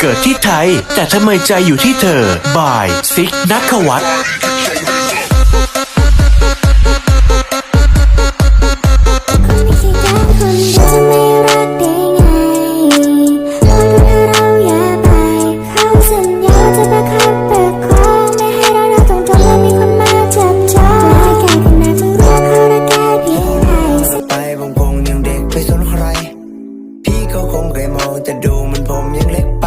เกิดที่ไทย แต่ทำไมใจอยู่ที่เธอบายซิกนักวัต เขาคงเคยมองแต่ดูมันผมยังเล็กไป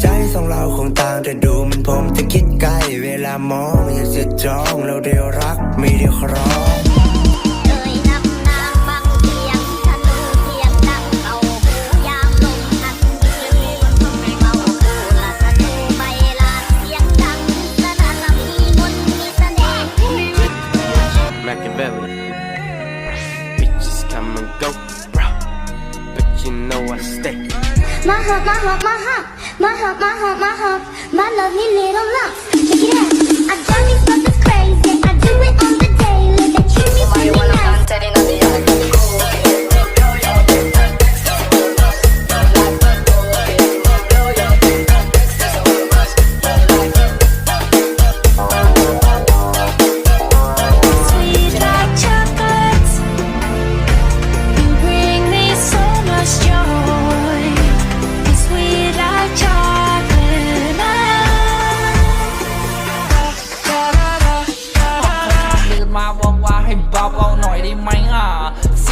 ใจสองเราคงต่างแต่ดูมันผมจะคิดไกล เวลามองอยากจะจ้องเราเดียวรักไม่ได้ครองเอ่ยนำนางฟังเสียงธนูเสียงดังเอาหูยามลมพัดยืนบนพรมเมาคู่ลลี่ know I stay. มาหอบมาหอบมาหอบมาหอบมาหอบมาหอบ My love me little love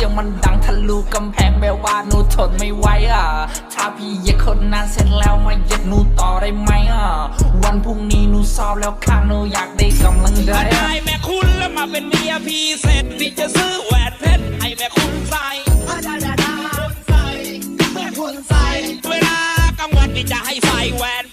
สียงมันดังทะลุกำแพงแบบว่าหนูทนไม่ไหวอะ ถ้าพี่เหย็ดคนนั้นเสร็จแล้วมาเหย็ดหนูต่อได้ไหมอะ วันพรุ่งนี้หนูสอบแล้วข้างหนูอยากได้กำลังใจมาอะได้แม่คุณแล้วมาเป็นเมียพี่เสร็จพี่จะซื้อแหวนเพชรให้แม่คุณใส่แม่คุณใส่เวลากลางวันพี่จะให้ใส่แหวน